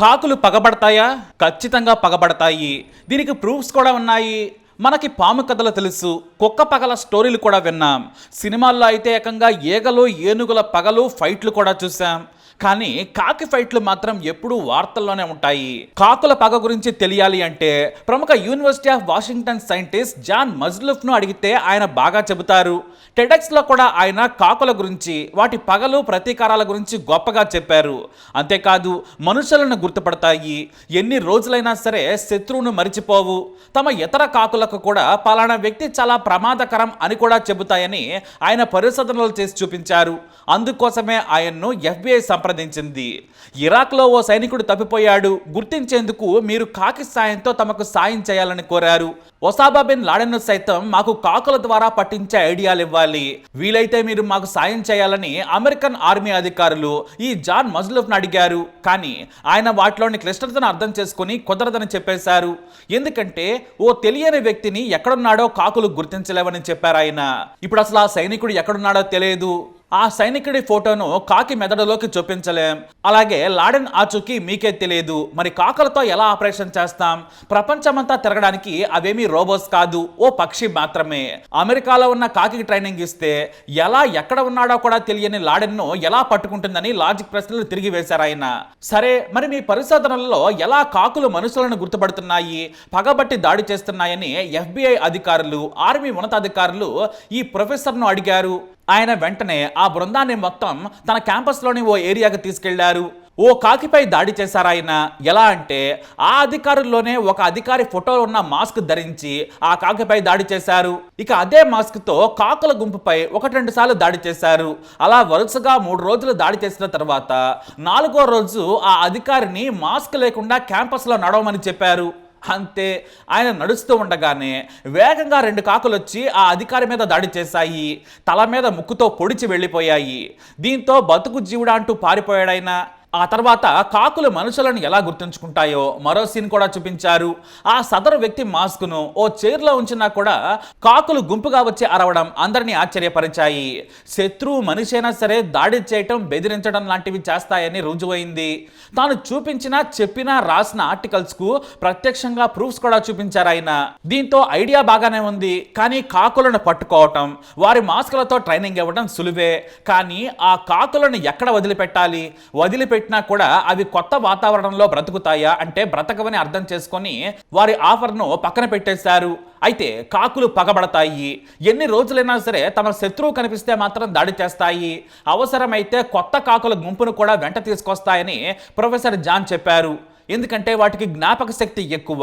కాకులు పగబడతాయా? ఖచ్చితంగా పగబడతాయి. దీనికి ప్రూఫ్స్ కూడా ఉన్నాయి. మనకి పాము కథలు తెలుసు. కుక్క పగల స్టోరీలు కూడా విన్నాం. సినిమాల్లో అయితే ఏకంగా ఏగలు ఏనుగుల పగలు ఫైట్లు కూడా చూసాం కానీ కాకి ఫైట్లు మాత్రం ఎప్పుడూ వార్తల్లోనే ఉంటాయి. కాకుల పగ గురించి తెలియాలి అంటే ప్రముఖ university of Washington scientist John మజ్లుఫ్ను అడిగితే ఆయన బాగా చెబుతారు. టెడెక్స్లో కూడా ఆయన కాకుల గురించి వాటి పగలు ప్రతీకారాల గురించి గొప్పగా చెప్పారు. అంతేకాదు మనుషులను గుర్తుపడతాయి. ఎన్ని రోజులైనా సరే శత్రువును మరిచిపోవు. తమ ఇతర కాకులకు కూడా పలానా వ్యక్తి చాలా ప్రమాదకరం అని కూడా చెబుతాయని ఆయన పరిశోధనలు చేసి చూపించారు. అందుకోసమే ఆయన్ను ఎఫ్బిఐ సంప్రదించింది ఇరాక్లో ఓ సైనికుడు తప్పిపోయాడు. గుర్తించేందుకు మీరు కాకి సాయంతో తమకు సాయం చేయాలని కోరారు. ఒసాబా బిన్ లాడెన్ సైతం మాకు కాకుల ద్వారా పట్టించే ఐడియాలు ఇవ్వాలి. వీలైతే మీరు మాకు సాయం చేయాలని అమెరికన్ ఆర్మీ అధికారులు ఈ జాన్ మజ్లుఫ్ను అడిగారు. కానీ ఆయన వాటిలోని క్లిష్టతను అర్థం చేసుకుని కుదరదని చెప్పేశారు. ఎందుకంటే ఓ తెలియని వ్యక్తిని ఎక్కడున్నాడో కాకులు గుర్తించలేవని చెప్పారు ఆయన. ఇప్పుడు అసలు ఆ సైనికుడు ఎక్కడున్నాడో తెలియదు. ఆ సైనికుడి ఫోటోను కాకి మెదడులోకి చూపించలేం. అలాగే లాడెన్ ఆచూకీ మీకే తెలియదు. మరి కాకులతో ఎలా ఆపరేషన్ చేస్తాం? ప్రపంచమంతా తిరగడానికి అవేమీ రోబోస్ కాదు. ఓ పక్షి మాత్రమే. అమెరికాలో ఉన్న కాకి ట్రైనింగ్ ఇస్తే ఎలా ఎక్కడ ఉన్నాడో కూడా తెలియని లాడెన్ను ఎలా పట్టుకుంటుందని లాజిక్ ప్రశ్నలు తిరిగి వేశారు ఆయన. సరే మరి మీ పరిశోధనల్లో ఎలా కాకులు మనుషులను గుర్తుపడుతున్నాయి? పగబట్టి దాడి చేస్తున్నాయని ఎఫ్బిఐ అధికారులు ఆర్మీ ఉన్నతాధికారులు ఈ ప్రొఫెసర్ను అడిగారు. ఆయన వెంటనే ఆ బృందాన్ని మొత్తం తన క్యాంపస్లోని ఓ ఏరియాకి తీసుకెళ్ళారు. ఓ కాకిపై దాడి చేశారాయన ఎలా అంటే ఆ అధికారుల్లోనే ఒక అధికారి ఫోటో ఉన్న మాస్క్ ధరించి ఆ కాకిపై దాడి చేశారు. ఇక అదే మాస్క్తో కాకుల గుంపుపై ఒకటి రెండు సార్లు దాడి చేశారు. అలా వరుసగా మూడు రోజులు దాడి చేసిన తర్వాత నాలుగో రోజు ఆ అధికారిని మాస్క్ లేకుండా క్యాంపస్లో నడవమని చెప్పారు. అంతే ఆయన నడుస్తూ ఉండగానే వేగంగా రెండు కాకులు వచ్చి ఆ అధికారి మీద దాడి చేశాయి. తల మీద ముక్కుతో పొడిచి వెళ్ళిపోయాయి. దీంతో బతుకు జీవుడా అంటూ పారిపోయాడైనా ఆ తర్వాత కాకులు మనుషులను ఎలా గుర్తుంచుకుంటాయో మరో సీన్ కూడా చూపించారు. ఆ సదరు వ్యక్తి మాస్క్ను ఓ చైర్లో ఉంచినా కూడా కాకులు గుంపుగా వచ్చి అరవడం అందరినీ ఆశ్చర్యపరిచాయి. శత్రువు మనిషి అయినా సరే దాడి చేయటం బెదిరించడం లాంటివి చేస్తాయని రుజువైంది. తాను చూపించిన చెప్పిన రాసిన ఆర్టికల్స్కు ప్రత్యక్షంగా ప్రూఫ్స్ కూడా చూపించారు ఆయన. దీంతో ఐడియా బాగానే ఉంది. కానీ కాకులను పట్టుకోవటం వారి మాస్కులతో ట్రైనింగ్ ఇవ్వడం సులువే. కానీ ఆ కాకులను ఎక్కడ వదిలిపెట్టాలి? వదిలిపెట్టి పెట్టినా కూడా అవి కొత్త వాతావరణంలో బ్రతుకుతాయా అంటే బ్రతకవని అర్థం చేసుకొని వారి ఆఫర్ను పక్కన పెట్టేశారు. అయితే కాకులు పగబడతాయి. ఎన్ని రోజులైనా సరే తమ శత్రువు కనిపిస్తే మాత్రం దాడి చేస్తాయి. అవసరమైతే కొత్త కాకుల గుంపును కూడా వెంట తీసుకొస్తాయని ప్రొఫెసర్ జాన్ చెప్పారు. ఎందుకంటే వాటికి జ్ఞాపక శక్తి ఎక్కువ.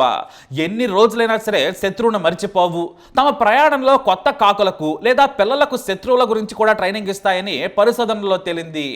ఎన్ని రోజులైనా సరే శత్రువును మర్చిపోవు. తమ ప్రయాణంలో కొత్త కాకులకు లేదా పిల్లలకు శత్రువుల గురించి కూడా ట్రైనింగ్ ఇస్తాయని పరిశోధనలో తేలింది.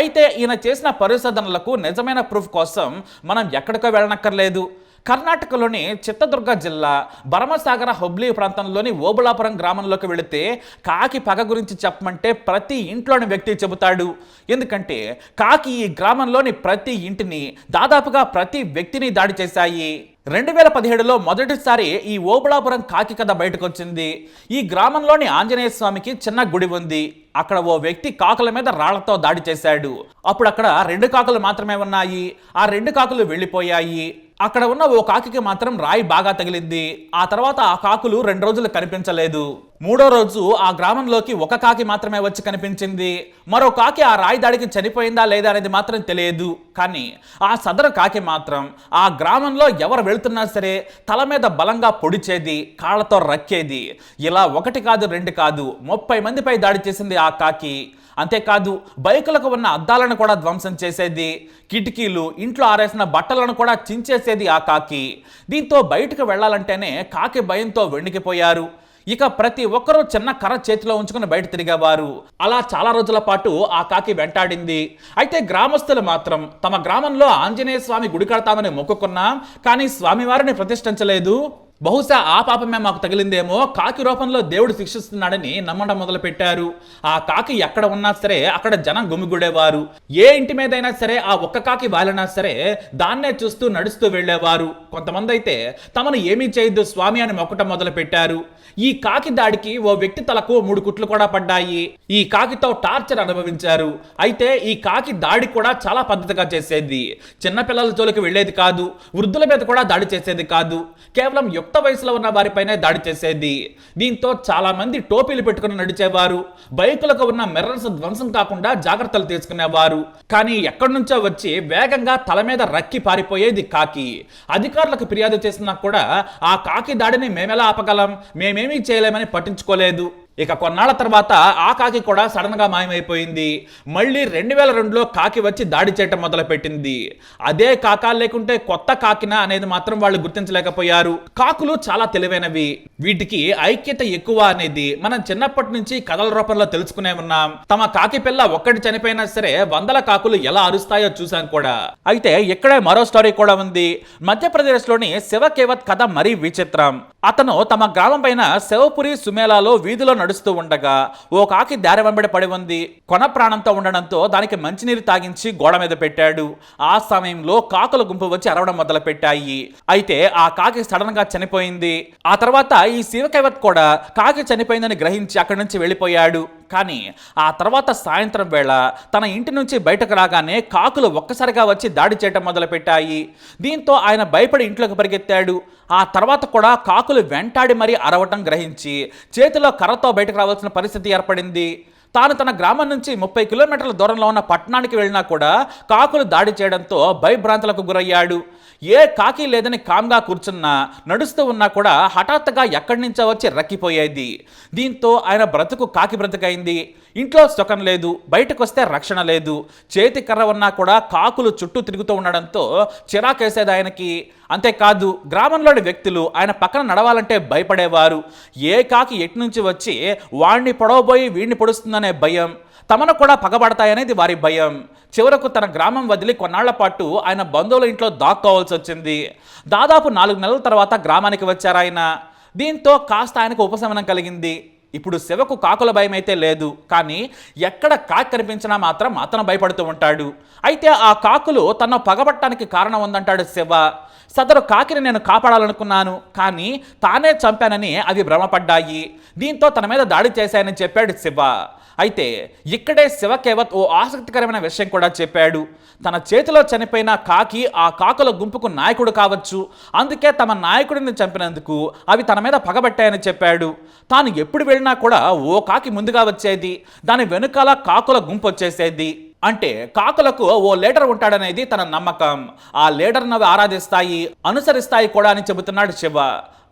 అయితే ఈయన చేసిన పరిశోధనలకు నిజమైన ప్రూఫ్ కోసం మనం ఎక్కడికో వెళ్ళనక్కర్లేదు. కర్ణాటకలోని చిత్తదుర్గ జిల్లా భరమసాగర హుబ్లీ ప్రాంతంలోని ఓబులాపురం గ్రామంలోకి వెళితే కాకి పగ గురించి చెప్పమంటే ప్రతి ఇంట్లోని వ్యక్తి చెబుతాడు. ఎందుకంటే కాకి ఈ గ్రామంలోని ప్రతి ఇంటిని దాదాపుగా ప్రతి వ్యక్తిని దాడి చేశాయి. రెండు వేల పదిహేడులో మొదటిసారి ఈ ఓబుళాపురం కాకి కథ బయటకు వచ్చింది ఈ గ్రామంలోని ఆంజనేయ స్వామికి చిన్న గుడి ఉంది. అక్కడ ఓ వ్యక్తి కాకుల మీద రాళ్ళతో దాడి చేశాడు. అప్పుడు అక్కడ రెండు కాకులు మాత్రమే ఉన్నాయి. ఆ రెండు కాకులు వెళ్ళిపోయాయి. అక్కడ ఉన్న ఓ కాకి మాత్రం రాయి బాగా తగిలింది. ఆ తర్వాత ఆ కాకులు రెండు రోజులు కనిపించలేదు. మూడో రోజు ఆ గ్రామంలోకి ఒక కాకి మాత్రమే వచ్చి కనిపించింది. మరో కాకి ఆ రాయి దాడికి చనిపోయిందా లేదా అనేది మాత్రం తెలియదు. కానీ ఆ సదరు కాకి మాత్రం ఆ గ్రామంలో ఎవరు వెళుతున్నా సరే తల మీద బలంగా పొడిచేది కాళ్ళతో రక్కేది. ఇలా ఒకటి కాదు రెండు కాదు ముప్పై మందిపై దాడి చేసింది ఆ కాకి. అంతేకాదు బైకులకు ఉన్న అద్దాలను కూడా ధ్వంసం చేసేది కిటికీలు ఇంట్లో ఆరేసిన బట్టలను కూడా చించేసేది ఆ కాకి. దీంతో బయటకు వెళ్ళాలంటేనే కాకి భయంతో వెండికిపోయారు ఇక ప్రతి ఒక్కరూ చిన్న కర్ర చేతిలో ఉంచుకుని బయట తిరిగేవారు. అలా చాలా రోజుల పాటు ఆ కాకి వెంటాడింది. అయితే గ్రామస్తులు మాత్రం తమ గ్రామంలో ఆంజనేయ స్వామి గుడి కడతామని మొక్కుకున్నా కానీ స్వామివారిని ప్రతిష్ఠించలేదు. బహుశా ఆ పాపమే మాకు తగిలిందేమో. కాకి రూపంలో దేవుడు శిక్షిస్తున్నాడని నమ్మడం మొదలు పెట్టారు ఆ కాకి ఎక్కడ ఉన్నా సరే అక్కడ జనం గుమిగూడేవారు. ఏ ఇంటి మీదైనా సరే ఆ ఒక్క కాకి వాలినా సరే దాన్నే చూస్తూ నడుస్తూ వెళ్ళేవారు. కొంతమంది అయితే తమను ఏమీ చేయొద్దు స్వామి అని మొక్కటం మొదలు పెట్టారు ఈ కాకి దాడికి ఓ వ్యక్తి తలకు మూడు కుట్లు కూడా పడ్డాయి. ఈ కాకితో టార్చర్ అనుభవించారు. అయితే ఈ కాకి దాడి కూడా చాలా పద్ధతిగా చేసేది. చిన్నపిల్లల జోలికి వెళ్ళేది కాదు వృద్ధుల మీద కూడా దాడి చేసేది కాదు. కేవలం యుక్త వయసులో ఉన్న వారిపైనే దాడి చేసేది. దీంతో చాలామంది టోపీలు పెట్టుకుని నడిచేవారు. బైకులకు ఉన్న మిర్రర్స్ ధ్వంసం కాకుండా జాగ్రత్తలు తీసుకునేవారు. కానీ ఎక్కడి నుంచో వచ్చి వేగంగా తల మీద రక్కి పారిపోయేది కాకి. అధికారులకు ఫిర్యాదు చేసినా కూడా ఆ కాకి దాడిని మేమెలా ఆపగలం? మేమేమీ చేయలేమని పట్టించుకోలేదు. ఇక కొన్నాళ్ళ తర్వాత ఆ కాకి కూడా సడన్గా మాయమైపోయింది. మళ్ళీ రెండు వేల రెండులో కాకి వచ్చి దాడి చేయటం మొదలు పెట్టింది అదే కాక లేకుంటే కొత్త కాకినా అనేది మాత్రం వాళ్ళు గుర్తించలేకపోయారు. కాకులు చాలా తెలివైనవి. వీటికి ఐక్యత ఎక్కువ అనేది మనం చిన్నప్పటి నుంచి కథల రూపంలో తెలుసుకునే ఉన్నాం. తమ కాకి పిల్ల ఒక్కటి చనిపోయినా సరే వందల కాకులు ఎలా అరుస్తాయో చూసాం కూడా. అయితే ఇక్కడే మరో స్టోరీ కూడా ఉంది. మధ్యప్రదేశ్లోని శివకేవత్ కథ మరీ విచిత్రం. అతను తమ గ్రామం పైన శివపురి సుమేలాలో వీధిలో నడుస్తూ ఉండగా ఓ కాకి దారి వెంబడి పడి ఉంది. కొన ప్రాణంతో ఉండడంతో దానికి మంచినీరు తాగించి గోడ మీద పెట్టాడు. ఆ సమయంలో కాకుల గుంపు వచ్చి అరవడం మొదలు పెట్టాయి అయితే ఆ కాకి సడన్గా చనిపోయింది. ఆ తర్వాత ఈ శివకైవత్ కూడా కాకి చనిపోయిందని గ్రహించి అక్కడి నుంచి వెళ్ళిపోయాడు. కానీ ఆ తర్వాత సాయంత్రం వేళ తన ఇంటి నుంచి బయటకు రాగానే కాకులు ఒక్కసారిగా వచ్చి దాడి చేయటం మొదలుపెట్టాయి. దీంతో ఆయన భయపడి ఇంట్లోకి పరిగెత్తాడు. ఆ తర్వాత కూడా కాకులు వెంటాడి మరీ అరవటం గ్రహించి చేతిలో కర్రతో బయటకు రావాల్సిన పరిస్థితి ఏర్పడింది. తాను తన గ్రామం నుంచి ముప్పై కిలోమీటర్ల దూరంలో ఉన్న పట్టణానికి వెళ్ళినా కూడా కాకులు దాడి చేయడంతో భయభ్రాంతులకు గురయ్యాడు. ఏ కాకి లేదని కామ్గా కూర్చున్నా నడుస్తూ ఉన్నా కూడా హఠాత్తుగా ఎక్కడి నుంచో వచ్చి రక్కిపోయేది. దీంతో ఆయన బ్రతుకు కాకి బ్రతుకైంది. ఇంట్లో సుఖం లేదు బయటకు వస్తే రక్షణ లేదు. చేతి కర్ర ఉన్నా కూడా కాకులు చుట్టూ తిరుగుతూ ఉండడంతో చిరాకేసేది ఆయనకి. అంతేకాదు గ్రామంలోని వ్యక్తులు ఆయన పక్కన నడవాలంటే భయపడేవారు. ఏ కాకి ఎటు నుంచి వచ్చి వాణ్ణి పొడవబోయి వీడిని పొడుస్తుందని భయం తమను కూడా పగబడతాయనేది వారి భయం. చివరకు తన గ్రామం వదిలి కొన్నాళ్ళ పాటు ఆయన బంధువుల ఇంట్లో దాక్కోవాల్సి వచ్చింది. దాదాపు నాలుగు నెలల తర్వాత గ్రామానికి వచ్చారు ఆయన. దీంతో కాస్త ఆయనకు ఉపశమనం కలిగింది. ఇప్పుడు శివకు కాకుల భయం అయితే లేదు కానీ ఎక్కడ కాకి కనిపించినా మాత్రం అతను భయపడుతూ ఉంటాడు. అయితే ఆ కాకులు తన పగబట్టడానికి కారణం ఉందంటాడు శివ. సదరు కాకిని నేను కాపాడాలనుకున్నాను కానీ తానే చంపానని అవి భ్రమపడ్డాయి. దీంతో తన మీద దాడి చేశాయని చెప్పాడు శివ. అయితే ఇక్కడే శివకేవత్ ఓ ఆసక్తికరమైన విషయం కూడా చెప్పాడు. తన చేతిలో చనిపోయిన కాకి ఆ కాకుల గుంపుకు నాయకుడు కావచ్చు. అందుకే తమ నాయకుడిని చంపినందుకు అవి తన మీద పగబట్టాయని చెప్పాడు. తాను ఎప్పుడు వెళ్ళి వెళ్ళినా కూడా ఓ కాకి ముందుగా వచ్చేది దాని వెనుకాల కాకుల గుంపు వచ్చేసేది. అంటే కాకులకు ఓ లీడర్ ఉంటాడనేది తన నమ్మకం. ఆ లీడర్ను అవి ఆరాధిస్తాయి అనుసరిస్తాయి కూడా అని చెబుతున్నాడు శివ.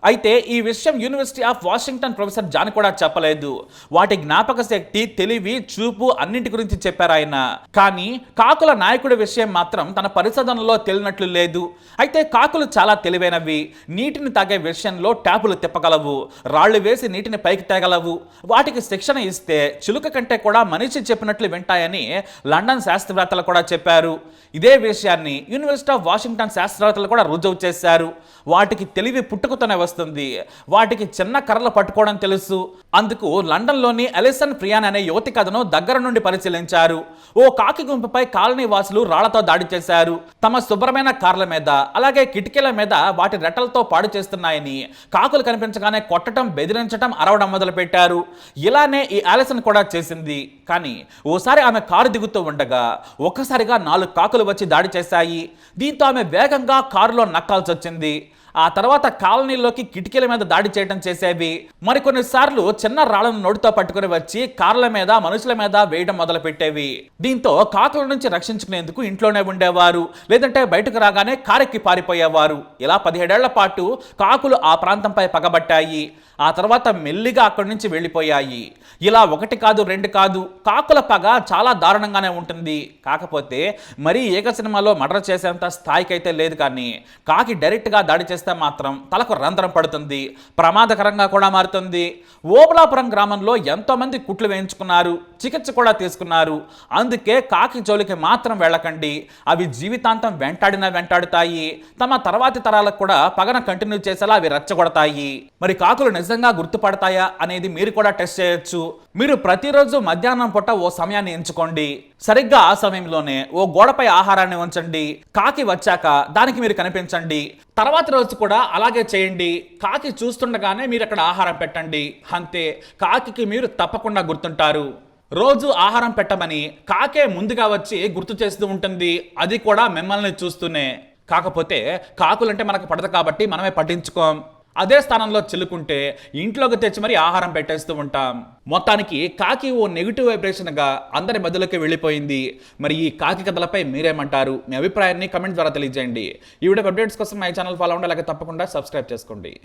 అయితే ఈ విషయం university of Washington professor John కూడా చెప్పలేదు. వాటి జ్ఞాపక శక్తి తెలివి చూపు అన్నింటి గురించి చెప్పారు ఆయన. కానీ కాకుల నాయకుడి విషయం మాత్రం తన పరిశోధనలో తెలినట్లు లేదు. అయితే కాకులు చాలా తెలివైనవి. నీటిని తాగే విషయంలో ట్యాపులు తిప్పగలవు. రాళ్ళు వేసి నీటిని పైకి తేగలవు. వాటికి శిక్షణ ఇస్తే చిలుక కంటే కూడా మనిషి చెప్పినట్లు వింటాయని లండన్ శాస్త్రవేత్తలు కూడా చెప్పారు. ఇదే విషయాన్ని యూనివర్సిటీ ఆఫ్ వాషింగ్టన్ శాస్త్రవేత్తలు కూడా రుజువు చేశారు. వాటికి తెలివి పుట్టుకతోనే వస్తుంది. వాటికి చిన్న కర్రలు పట్టుకోవడం తెలుసు. అందుకు లండన్లోని ఎలిసన్ ప్రియాన్ అనే యువతి కథను దగ్గర నుండి పరిశీలించారు. ఓ కాకి గుంపుపై కాలనీ వాసులు రాళ్ళతో దాడి చేశారు. తమ శుభ్రమైన కార్ల మీద అలాగే కిటికీల మీద వాటి రెట్టలతో పాడు చేస్తున్నాయని కాకులు కనిపించగానే కొట్టడం బెదిరించడం అరవడం మొదలుపెట్టారు. ఇలానే ఈ ఆలసన్ కూడా చేసింది. కానీ ఓసారి ఆమె కారు దిగుతూ ఉండగా ఒక్కసారిగా నాలుగు కాకులు వచ్చి దాడి చేశాయి. దీంతో ఆమె వేగంగా కారులో నక్కాల్సి వచ్చింది ఆ తర్వాత కాలనీలోకి కిటికీల మీద దాడి చేయడం చేసేవి. మరికొన్నిసార్లు చిన్న రాళ్ళను నోటితో పట్టుకుని వచ్చి కార్ల మీద మనుషుల మీద వేయడం మొదలు పెట్టేవి దీంతో కాకుల నుంచి రక్షించుకునేందుకు ఇంట్లోనే ఉండేవారు. లేదంటే బయటకు రాగానే కారెక్కి పారిపోయేవారు. ఇలా పదిహేడేళ్ళ పాటు కాకులు ఆ ప్రాంతంపై పగబట్టాయి. ఆ తర్వాత మెల్లిగా అక్కడి నుంచి వెళ్ళిపోయాయి. ఇలా ఒకటి కాదు రెండు కాదు కాకుల పగ చాలా దారుణంగానే ఉంటుంది. కాకపోతే మరీ ఏక సినిమాలో మర్డర్ చేసేంత స్థాయికి అయితే లేదు కానీ కాకి డైరెక్ట్గా దాడి చేసే చేస్తే మాత్రం తలకు రంధ్రం పడుతుంది ప్రమాదకరంగా కూడా మారుతుంది. ఓబలాపురం గ్రామంలో ఎంతోమంది కుట్లు వేయించుకున్నారు చికిత్స కూడా తీసుకున్నారు. అందుకే కాకి జోలికి మాత్రం వెళ్ళకండి. అవి జీవితాంతం వెంటాడినా వెంటాడుతాయి. తమ తర్వాతి తరాలకు కూడా పగన కంటిన్యూ చేసేలా అవి రెచ్చగొడతాయి. మరి కాకులు నిజంగా గుర్తుపడతాయా అనేది మీరు కూడా టెస్ట్ చేయొచ్చు. మీరు ప్రతిరోజు మధ్యాహ్నం పూట ఓ సమయాన్ని ఎంచుకోండి. సరిగ్గా ఆ సమయంలోనే ఓ గోడపై ఆహారాన్ని ఉంచండి. కాకి వచ్చాక దానికి మీరు కనిపించండి. తర్వాత రోజు కూడా అలాగే చేయండి. కాకి చూస్తుండగానే మీరు అక్కడ ఆహారం పెట్టండి. అంతే. కాకి మీరు తప్పకుండా గుర్తుంటారు. రోజు ఆహారం పెట్టమని కాకే ముందుగా వచ్చి గుర్తు చేస్తూ ఉంటుంది. అది కూడా మిమ్మల్ని చూస్తూనే. కాకపోతే కాకులంటే మనకు పడదు కాబట్టి మనమే పట్టించుకోం. అదే స్థానంలో చిల్లుకుంటే ఇంట్లోకి తెచ్చి మరి ఆహారం పెట్టేస్తూ ఉంటాం. మొత్తానికి కాకి ఓ నెగిటివ్ వైబ్రేషన్గా అందరి మధ్యలోకి వెళ్ళిపోయింది. మరి ఈ కాకి కథలపై మీరేమంటారు? మీ అభిప్రాయాన్ని కమెంట్ ద్వారా తెలియజేయండి. ఈ వీడియో అప్డేట్స్ కోసం మై ఛానల్ ఫాలో అవ్వండి అలాగే తప్పకుండా సబ్స్క్రైబ్ చేసుకోండి.